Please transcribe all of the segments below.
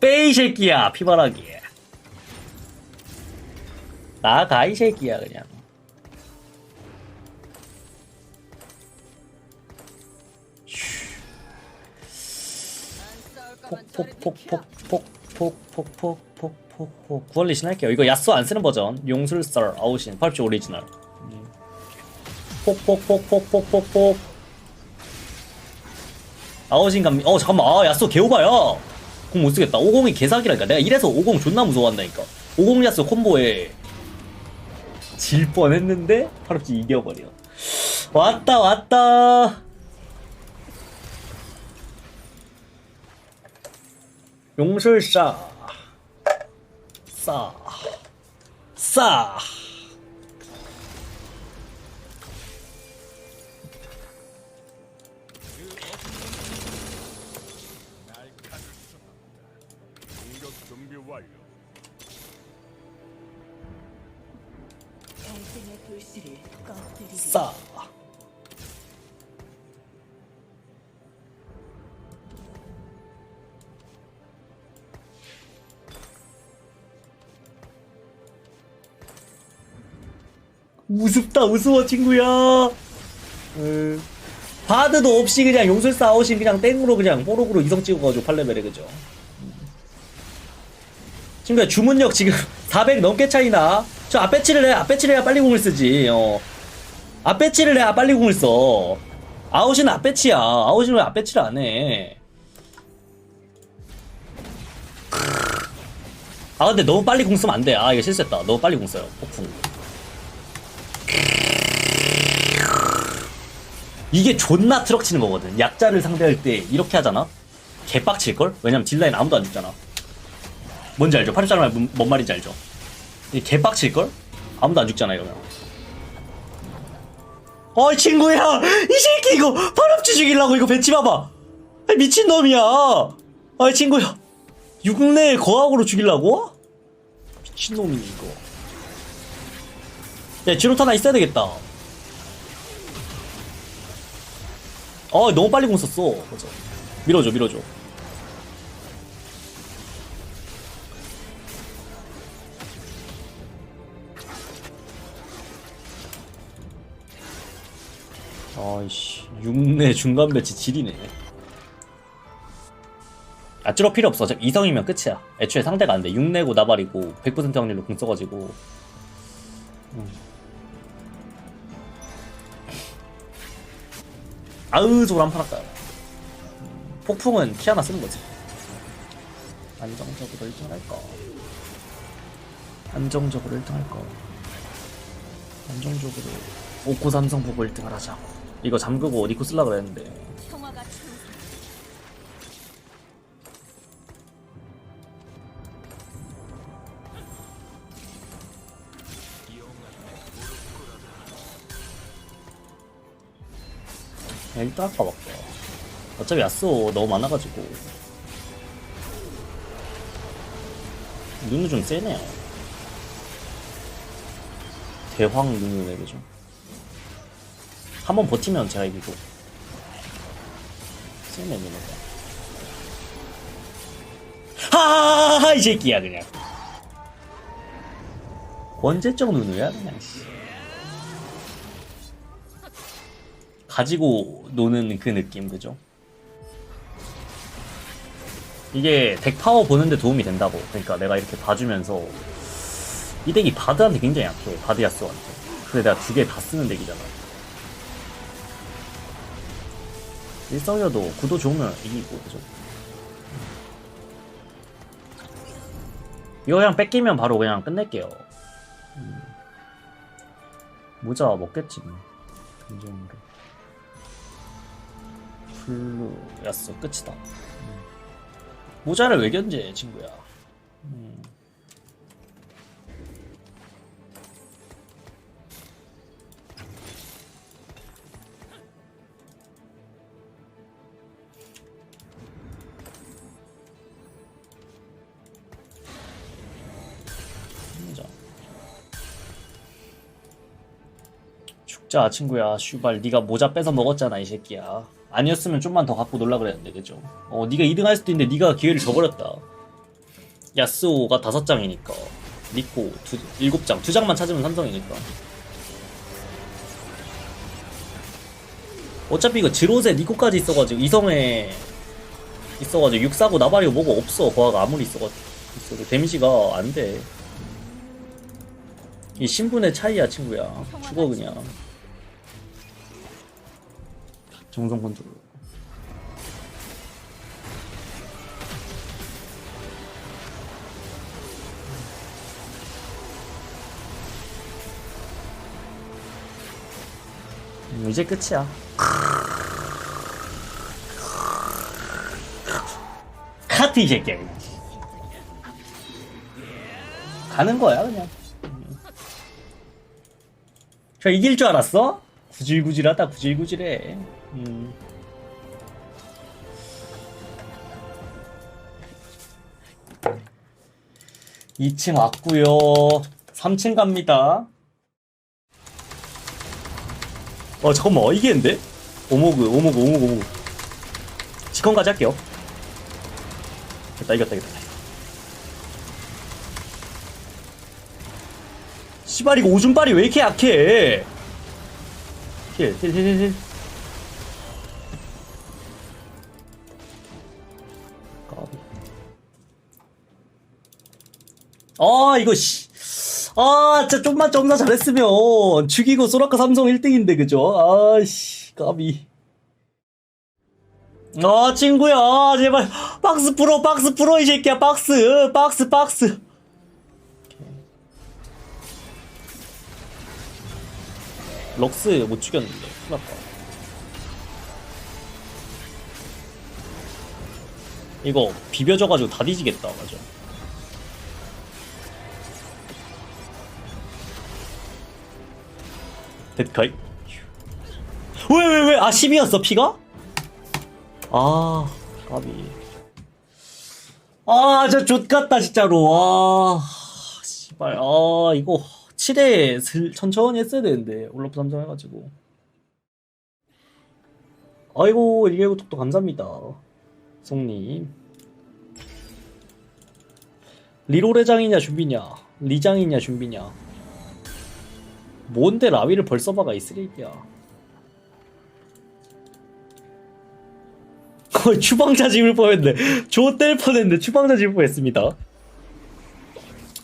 빼이 새끼야 피바라기 나가 이 새끼야 그냥 폭폭폭폭폭폭폭폭폭폭 구월리 신 할게요 이거 야스 안 쓰는 버전 용술썰 아웃신 8시 오리지널 폭폭폭폭폭폭폭 아웃신 감, 어 잠깐만 아 야스 개오바야 공 못 쓰겠다. 50이 개사기라니까. 내가 이래서 50 존나 무서워한다니까. 50 야스 콤보에 질 뻔했는데 파롭지 이겨버려. 왔다 왔다. 용술사. 싸. 싸. 우습다 우스워 친구야. 음. 바드도 없이 그냥 용술사 아웃인 그냥 땡으로 그냥 뽀록으로 이성 찍어가지고 8레벨에 그죠. 음. 친구야 주문력 지금 400 넘게 차이나. 저 앞배치를 해 앞배치를 해야 빨리 공을 쓰지. 어. 앞배치를 해야 빨리 공을 써. 아웃은 앞배치야. 아웃은 왜 앞배치를 안 해? 아 근데 너무 빨리 공 쓰면 안 돼. 아 이거 실수했다. 너무 빨리 공 써요. 폭풍. 이게 존나 트럭 치는 거거든. 약자를 상대할 때 이렇게 하잖아. 개빡칠걸? 왜냐면 딜라인 아무도 안 죽잖아. 뭔지 알죠? 파르자르 말, 뭔 말인지 알죠? 개빡칠걸? 아무도 안 죽잖아 이러면. 어이 친구야 이 새끼 이거 파랍치 죽이려고 이거 배치 봐봐 미친놈이야 아이 친구야 육내 거학으로 죽이려고? 미친놈이네 이거 야 지로타 나 있어야 되겠다 어 너무 빨리 공 썼어. 맞아. 밀어줘 밀어줘. 아이씨 6내 중간 배치 질이네. 아 찌러 필요 없어. 이성이면 끝이야. 애초에 상대가 안돼. 6내고 나발이고 100% 확률로 공 써가지고. 음. 아으 저걸 한판 할까요? 음, 폭풍은 키 하나 쓰는 거지. 안정적으로 1등 할까 안정적으로 1등 할까 안정적으로 오코 삼성 보고 1등을 하자고. 이거 잠그고 니코 쓸라 그랬는데 1등 할까 볼까 어차피 야스오 너무 많아가지고. 눈은 좀 세네요. 대황 눈을 내게 좀 한번 버티면 제가 이기고. 세네 눈은 하하하하 이 새끼야 그냥. 언제적 누누야 그냥 씨. 가지고 노는 그 느낌 그죠? 이게 덱 파워 보는데 도움이 된다고 그러니까 내가 이렇게 봐주면서 이 덱이 바드한테 굉장히 약해 바드 야스한테 그래 내가 두 개 다 쓰는 덱이잖아 일성이어도 구도 좋으면 이기고 그죠? 이거 그냥 뺏기면 바로 그냥 끝낼게요 음. 모자 먹겠지 뭐 긍정으로 블루 야스 끝이다. 음. 모자를 왜 견제 친구야? 음. 죽자 친구야. 슈발 네가 모자 뺏어 먹었잖아 이 새끼야 아니었으면 좀만 더 갖고 놀라 그랬는데 그죠 어 네가 2등 할 수도 있는데 네가 기회를 줘버렸다 야스오가 다섯 장이니까 니코 두, 일곱 장, 두 장만 찾으면 삼성이니까. 어차피 이거 지로제 니코까지 있어가지고 이성에 있어가지고 육사고 나바리오 뭐고 없어 거화가 아무리 있어가지고 있어도 데미지가 안 돼. 이 신분의 차이야 친구야. 죽어 그냥. 정성 컨트롤. 음, 이제 끝이야. 카트 이 새끼야. 가는 거야 그냥. 저 이길 줄 알았어? 구질구질하다 구질구질해. 음. 이층 왔구요. 3층 갑니다. 어 잠깐만 이게 인데? 오모그 오모그 오모그 오모그 직권까지 할게요 됐다 이겼다 이겼다 씨발 이거 오줌발이 왜 이렇게 약해 힐 힐 힐힐 까비 아 이거 씨 아, 진짜 좀만 점사 잘했으면 죽이고 소라카 삼성 1등인데 그죠? 아씨, 까비. 아, 친구야, 제발 박스 풀어, 박스 풀어 이 새끼야, 박스, 박스, 박스. 럭스 못 죽였는데, 큰일 났다. 이거 비벼져가지고 다 뒤지겠다, 맞아. 데드카이? 왜 왜 왜? 아 10이었어 피가? 아 까비. 아 진짜 좆같다 진짜로. 아 씨발. 아 이거 7회 슬, 천천히 했어야 되는데 올라프 3점 해가지고. 아이고 일개구 톡도 감사합니다 송님. 리로레장이냐 준비냐? 리장이냐 준비냐 뭔데 라위를 벌써 박아 이 쓰레기야? 거의 추방자 집을 뻔했네. 좆될 뻔했네. 추방자 집을 뻔했습니다.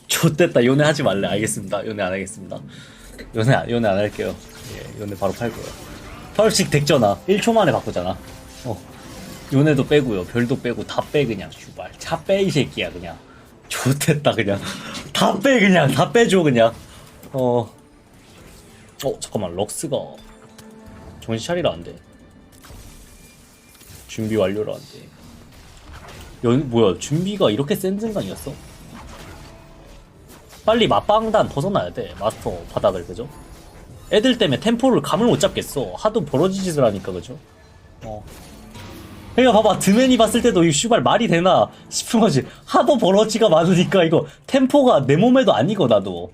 좆됐다. 요네 하지 말래. 알겠습니다. 요네 안 하겠습니다. 안- 요네 안 할게요. 예, 요네 바로 팔고요. 펄식 덱전아 1초 만에 바꾸잖아. 어. 요네도 빼고요. 별도 빼고 다 빼 그냥. 슈발. 차 빼 이 새끼야 그냥. 좆됐다 그냥. 다 빼 그냥. 다 빼줘 그냥. 어 어 잠깐만 럭스가 정신 차리라 안돼 준비 완료라 안돼 연 뭐야 준비가 이렇게 센 순간이었어? 빨리 맞방단 벗어나야 돼 마스터 바닥을 그죠? 애들 때문에 템포를 감을 못 잡겠어 하도 버러지 짓을 하니까 그죠? 어 그러니까 봐봐 드맨이 봤을 때도 이 슈발 말이 되나 싶은 거지 하도 버러지가 많으니까 이거 템포가 내 몸에도 안 익어 나도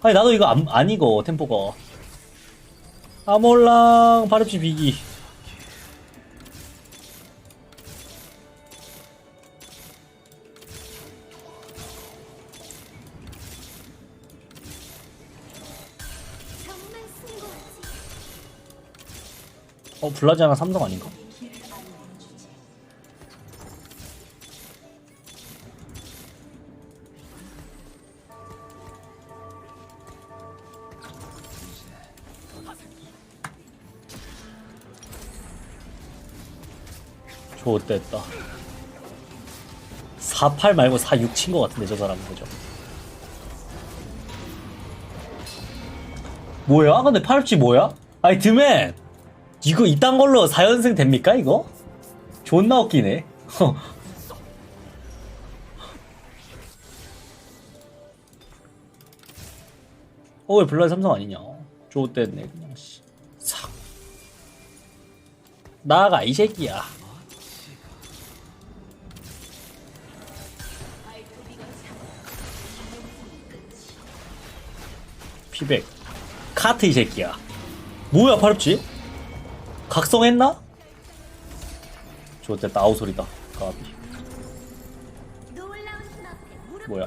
아니 나도 이거 안, 안 익어 템포가. 아몰랑 바르치 비기. 어 블라지 아나 삼성 아닌가? 좋됐다 48 말고 46 친 것 같은데 저 사람은 그죠? 뭐야? 근데 8치 뭐야? 아니 드맨 이거 이딴 걸로 4연승 됩니까 이거? 존나 웃기네 어왜 블라디 삼성 아니냐 좋댔네 그냥 씨. 싹 나가 이 새끼야 피백 카트 이 새끼야 뭐야 파렵지? 각성했나? 좋됐다 아우소리다 마법 뭐야?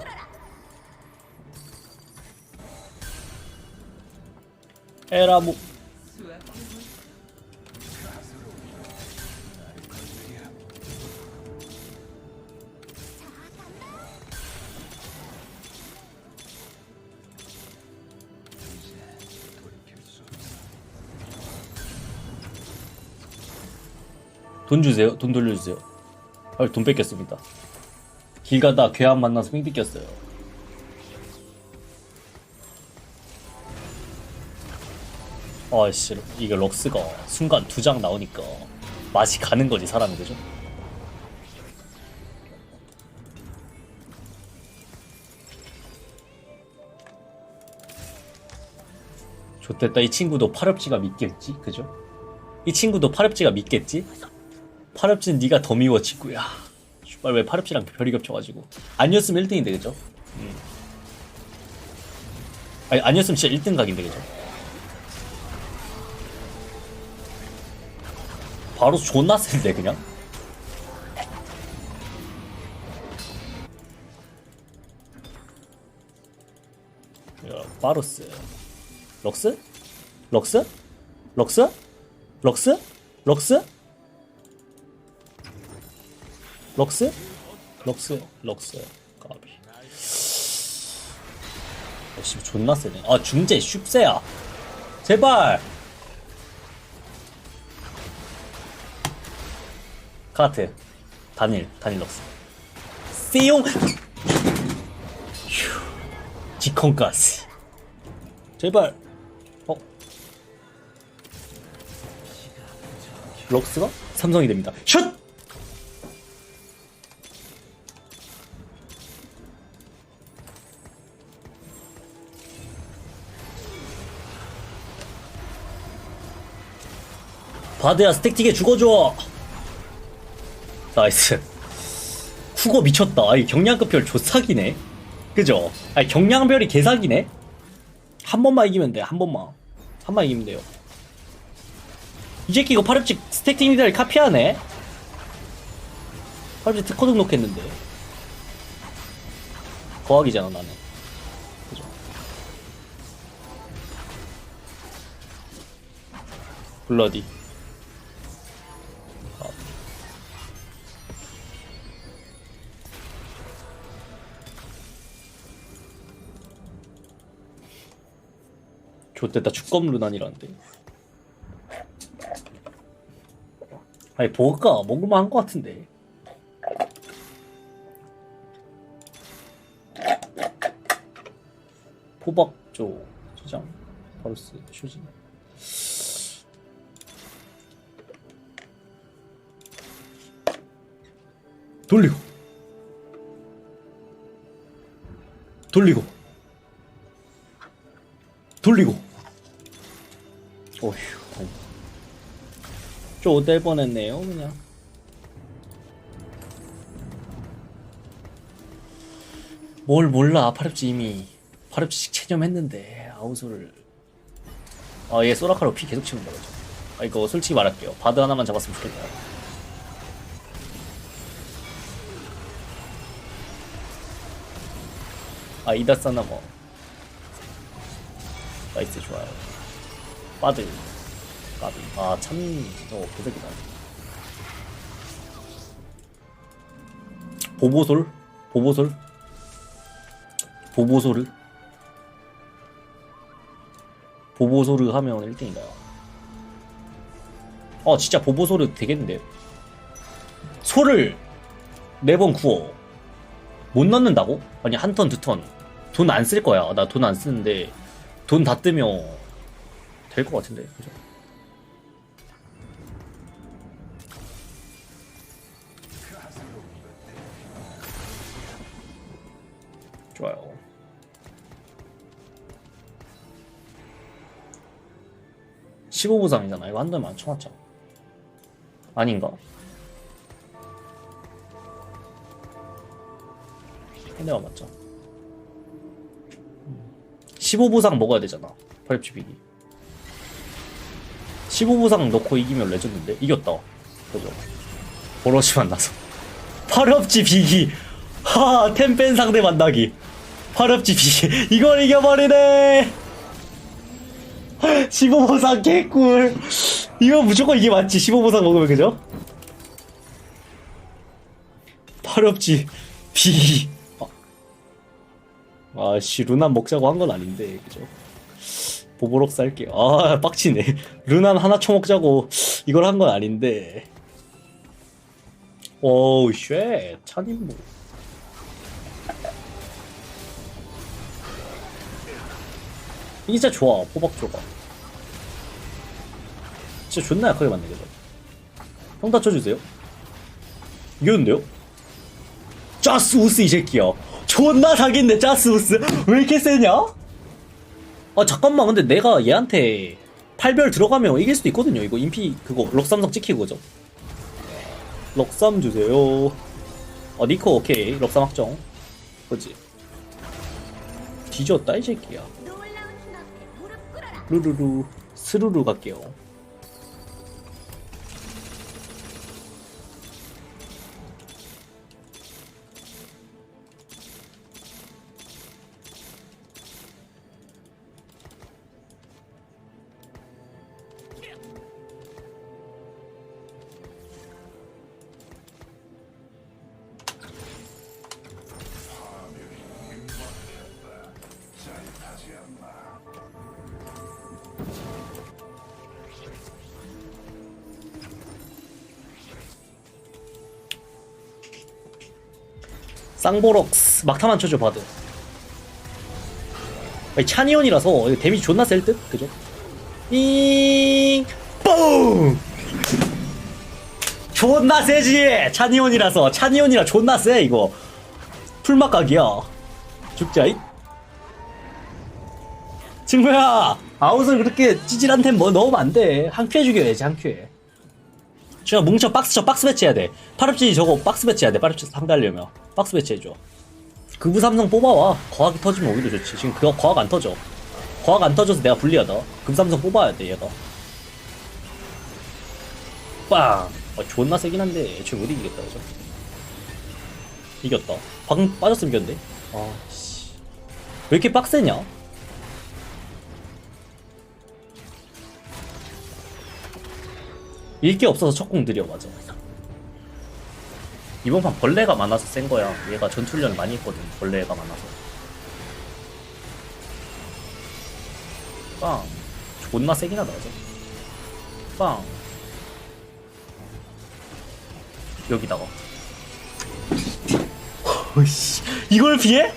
에라모 돈 주세요. 돈 돌려주세요. 아, 돈 뺏겼습니다. 길 가다 괴한 만나서 삥 뜯겼어요. 아씨, 이게 럭스가 순간 두 장 나오니까 맛이 가는 거지, 사람이, 그죠? 좋됐다. 이 친구도 팔업지가 믿겠지? 그죠? 이 친구도 팔업지가 믿겠지? 팔업지는 네가 더 미워, 친구야. 슈발 왜 팔업지랑 별이 겹쳐가지고. 아니었으면 1등인데, 그죠? 음. 아니, 아니었으면 진짜 1등 각인데, 그죠? 바로 존나 센데, 그냥? 야, 바로스. 럭스? 럭스? 럭스? 럭스? 럭스? 럭스? 럭스? 럭스? 까비. 역시 존나 세네. 아, 중재 슈세야. 제발! 카트. 단일, 단일 럭스. 세용! 휴. 지컨가스. 제발. 어? 럭스가 삼성이 됩니다. 슛! 바드야 스택틱에 죽어줘! 나이스. 쿠거 미쳤다. 아이 경량급별 조사기네. 그죠? 아니 경량별이 개사기네? 한 번만 이기면 돼, 한 번만. 한 번 이기면 돼요. 이 새끼 이거 파렵직 스택팅 리더를 카피하네? 파렵직 특허 등록했는데. 거학이잖아, 나는. 그죠? 블러디. 좋됐다. 축검 루난이라는데. 아니 보가 먹을만 한 것 같은데. 포박조 저장. 바루스 쇼진. 돌리고. 돌리고. 돌리고 어휴 쪼댈 뻔했네요 그냥. 뭘 몰라 파렵지 이미. 파렵지식 체념했는데 아우소를. 아얘 소라카로 피 계속 치는다 그죠? 아 이거 솔직히 말할게요. 바드 하나만 잡았으면 좋겠다. 아 이다사나 뭐. 나이스 좋아요 빠드 까비 아참 어, 개새끼다. 보보솔? 보보솔? 보보소르 보보소르 하면 1등이다 어 진짜 보보소르 되겠는데. 소를 4번 구워. 못 넣는다고? 아니 한 턴 두 턴. 돈 안 쓸 거야. 나 돈 안 쓰는데 돈 다 뜨면 될 것 같은데 그죠? 좋아요 (15부상이잖아) 이거 한 달만 쳐맞자 아닌가? 한 대만 맞자 15부상 먹어야 되잖아. 파립치 비기. 15부상 넣고 이기면 레전드인데? 이겼다. 그죠? 버러지 만나서. 파렵지 비기. 하, 템뺀 상대 만나기. 화렵지 비. 이걸 이겨버리네. 15보상 개꿀. 이거 무조건 이게 맞지. 15보상 먹으면 그죠? 화렵지 비. 아, 씨, 루난 먹자고 한 건 아닌데, 그죠? 보보록 살게요. 아, 빡치네. 루난 하나 쳐먹자고 이걸 한 건 아닌데. 오우, 쉣. 이게 진짜 좋아, 호박조가. 진짜 존나 약하게 맞네, 그죠? 형 다쳐주세요. 이겼는데요? 짜스우스 이 새끼야. 존나 사기인데 짜스우스 왜 이렇게 세냐? 아 잠깐만. 근데 내가 얘한테 8별 들어가면 이길 수도 있거든요. 이거 인피 그거 럭삼성 찍히고 그죠? 럭삼 주세요. 어 니코 오케이. 럭삼 확정. 그지? 뒤졌다 이 새끼야. 루루루. 스루루 갈게요 쌍보럭스 막타만 쳐줘 차니온이라서 이거 데미지 존나 셀 듯? 그죠? 잉 뽕! 존나 세지! 차니온이라서 차니온이라 존나 세 이거 풀막각이야 죽자 이 친구야 아웃을 그렇게 찌질한 템뭐 넣으면 안돼 한 큐에 죽여야지 한 큐에 저 뭉쳐 박스 쳐 박스 배치해야 돼. 파렵지 저거 박스 배치해야 돼 파렵지 상대하려면. 박스 배치해줘. 극우 삼성 뽑아와. 과학이 터지면 오히려 좋지. 지금 그거 과학 안 터져. 과학 안 터져서 내가 불리하다. 극우 삼성 뽑아야 돼 얘가. 빵. 아, 존나 세긴 한데 애초에 못 이기겠다 그죠? 이겼다. 방금 빠졌으면 이겼는데? 아씨. 왜 이렇게 빡세냐 일게 없어서 첫공 느려 맞아. 이번 판 벌레가 많아서 센 거야. 얘가 전투훈련 많이 했거든 벌레가 많아서. 빵. 존나 세긴 하다 맞아 빵. 여기다가. 어이씨. 이걸 피해?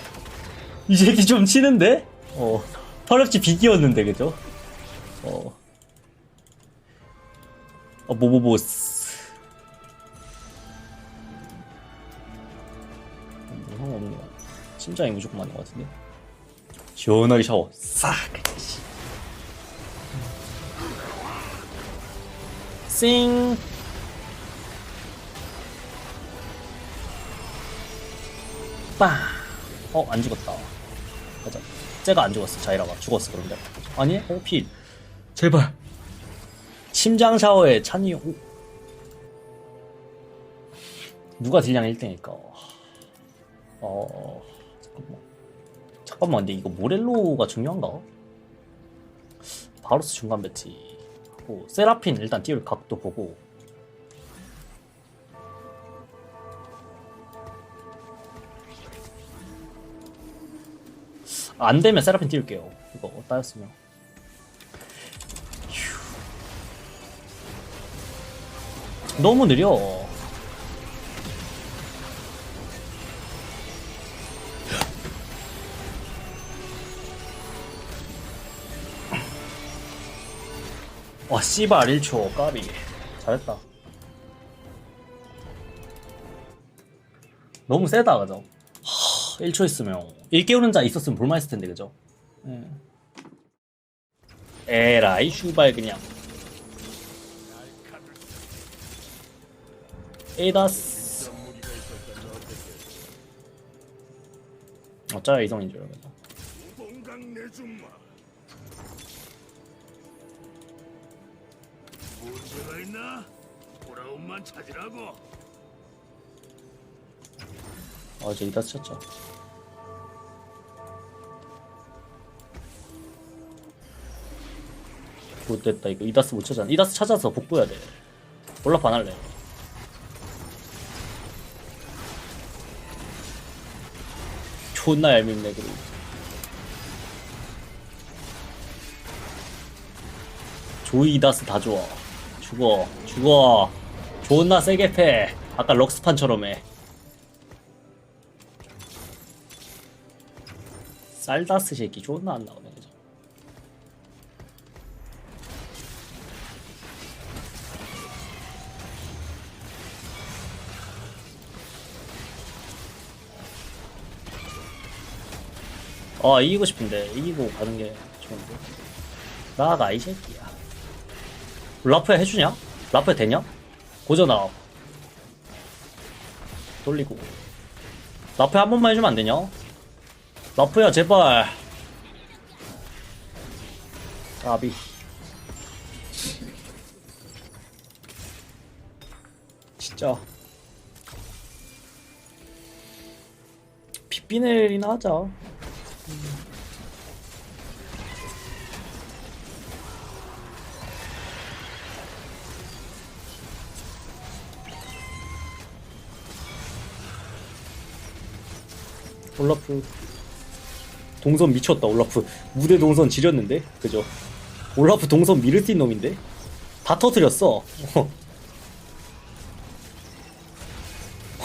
이 새끼 좀 치는데? 어. 터렵지 비기였는데 그죠? 어 어, 모모보스. 어, 형 없네. 심장이 무조건 맞는 것 같은데. 시원하게 샤워. 싹! 씨. 싱! 빵! 어, 안 죽었다. 맞아. 쟤가 안 죽었어, 자이라가. 죽었어, 그런데. 아니? 어, 피. 제발. 심장 샤워에 찬이 오. 누가 딜량 1등일까? 어 잠깐만 잠깐만 근데 이거 모렐로가 중요한가? 바로스 중간 배치 하고 세라핀 일단 띄울 각도 보고 안 되면 세라핀 띄울게요 이거 따였으면 너무 느려. 와, 씨발 1초 까비. 잘했다. 너무 세다, 그죠? 하, 1초 있으면 일깨우는 자 있었으면 볼만 했을 텐데, 그죠? 예. 에라이 슈발 그냥. 에다스 어쩌야 이성인 줄 알겠다. 문제가 있나? 돌아온만 찾으라고. 아 이제 이다스 찾자 못됐다 이거 이다스 못 찾아 이다스 찾아서 복구해야 돼 올라프 안 할래 존나 얄밉네 그리고. 조이 이다스 다 좋아. 죽어 죽어. 존나 세게 패. 아까 럭스판처럼 해. 쌀다스 새끼 존나 안 나오네 아 이기고 싶은데. 이기고 가는 게 좋은데. 나가 이 새끼야. 라프야 해주냐? 라프야 되냐? 고저 나와 돌리고. 라프야 한 번만 해주면 안 되냐? 라프야 제발. 아비. 진짜. 빗비넬이나 하자 올라프. 동선 미쳤다 올라프. 무대 동선 지렸는데? 그죠? 올라프 동선 미르틴 놈인데? 다 터트렸어.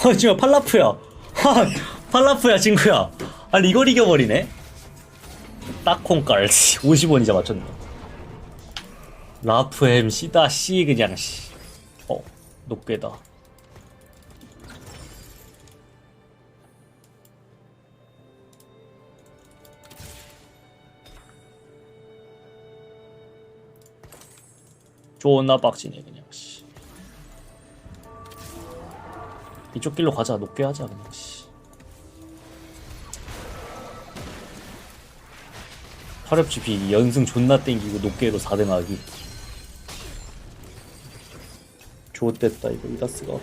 아 지금 팔라프야. 하, 팔라프야 친구야. 아니 이걸 이겨버리네? 딱콩깔. 50원이자 맞췄네. 라프햄 씨다 씨 그냥 씨 어 높게다 존나 빡치네 그냥 씨. 이쪽 길로 가자. 높게 하자 그냥 씨. 화렵GP 연승 존나 땡기고 높게로 4등 하기. 좋됐다 이거 이다스가.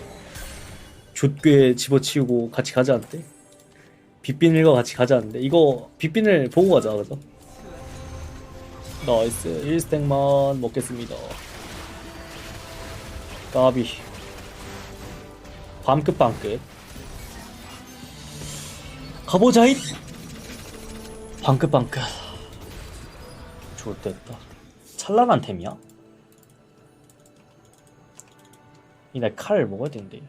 좆괴 집어치우고 같이 가자 않대 빗비늘과 같이 가자 않는데 이거 빗비늘 보고 가자 그죠 나이스. 1스택만 먹겠습니다 까비. 밤끝 밤끝. 가보자잇! 밤끝 밤끝. 좋됐다. 찬란한 템이야? 이날 칼 먹어야 되는데.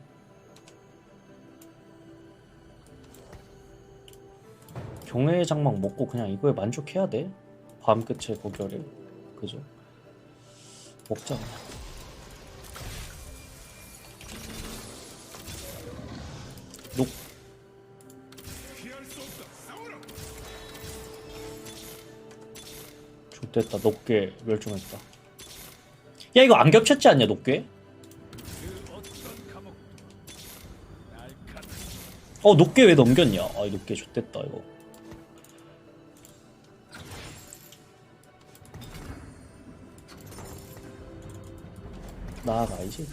경례의 장막 먹고 그냥 이거에 만족해야 돼? 밤 끝의 고결에. 그죠? 먹자 그냥 됐다. 높게 멸종했다. 야 이거 안 겹쳤지 않냐 날카로운 어 높게 왜 넘겼냐? 아 높게 좋됐다 이거. 나가 이 새끼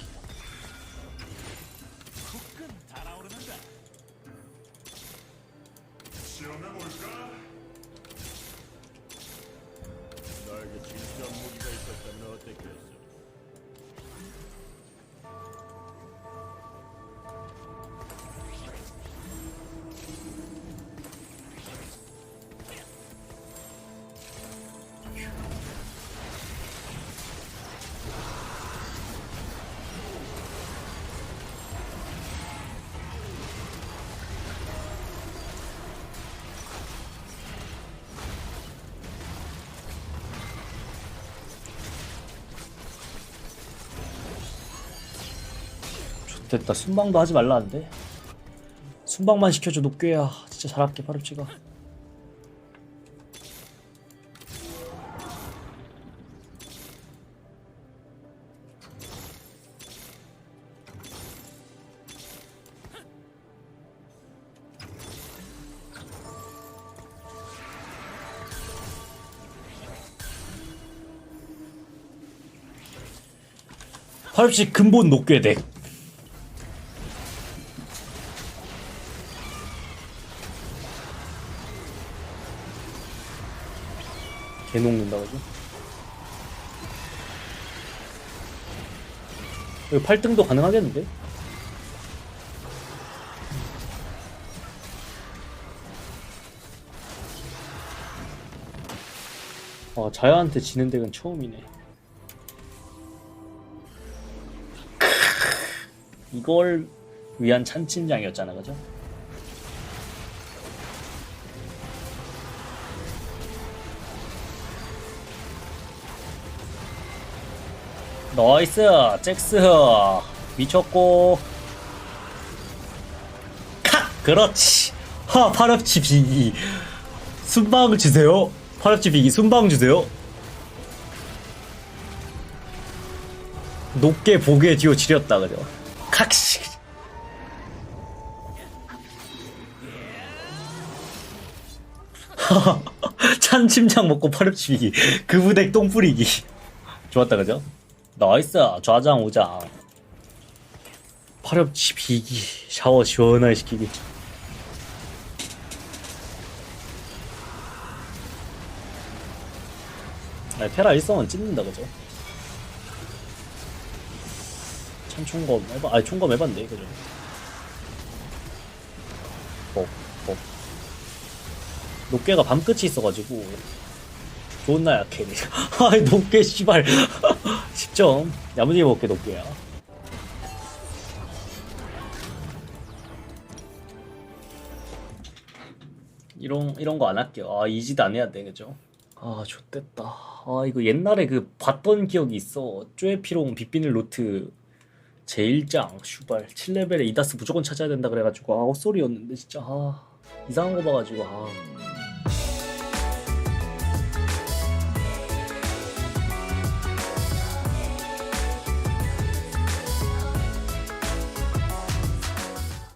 됐다. 순방도 하지 말라는데. 순방만 시켜줘 높게야. 진짜 잘할게 파르치가. 파르치 근본 높게 덱 8등도 가능하겠는데? 아 자야한테 지는 덱은 처음이네 이걸 위한 찬친장이었잖아 그죠? 나이스 잭스. 미쳤고. 칵 그렇지. 하 파렵치 비기 순방 주세요. 파렵치 비기 순방 주세요. 높게 보게 뒤로 지렸다 그죠? 칵씨 찬 침장 먹고 파렵치 비기 그 부대 똥 뿌리기. 좋았다 그죠? 나이스 좌장 우장 파렵치 비기 샤워 시원하게 시키기 아, 페라 일성은 찢는다 그죠? 참 총검 해봐 아니 총검 해봤네 그죠? 어, 어. 높게가 밤끝이 있어가지고 존나 약해 아이 높게 씨발. 10점 야무지게 먹게 높게야 이런 이런 거 안 할게요 아 이지도 안 해야 돼 그죠? 아 좋댔다. 아 이거 옛날에 그 봤던 기억이 있어. 쪼에피롱 빗비닐 노트 제1장. 슈발. 7레벨에 이다스 무조건 찾아야 된다 그래가지고. 아 헛소리였는데 진짜. 아 이상한 거 봐가지고. 아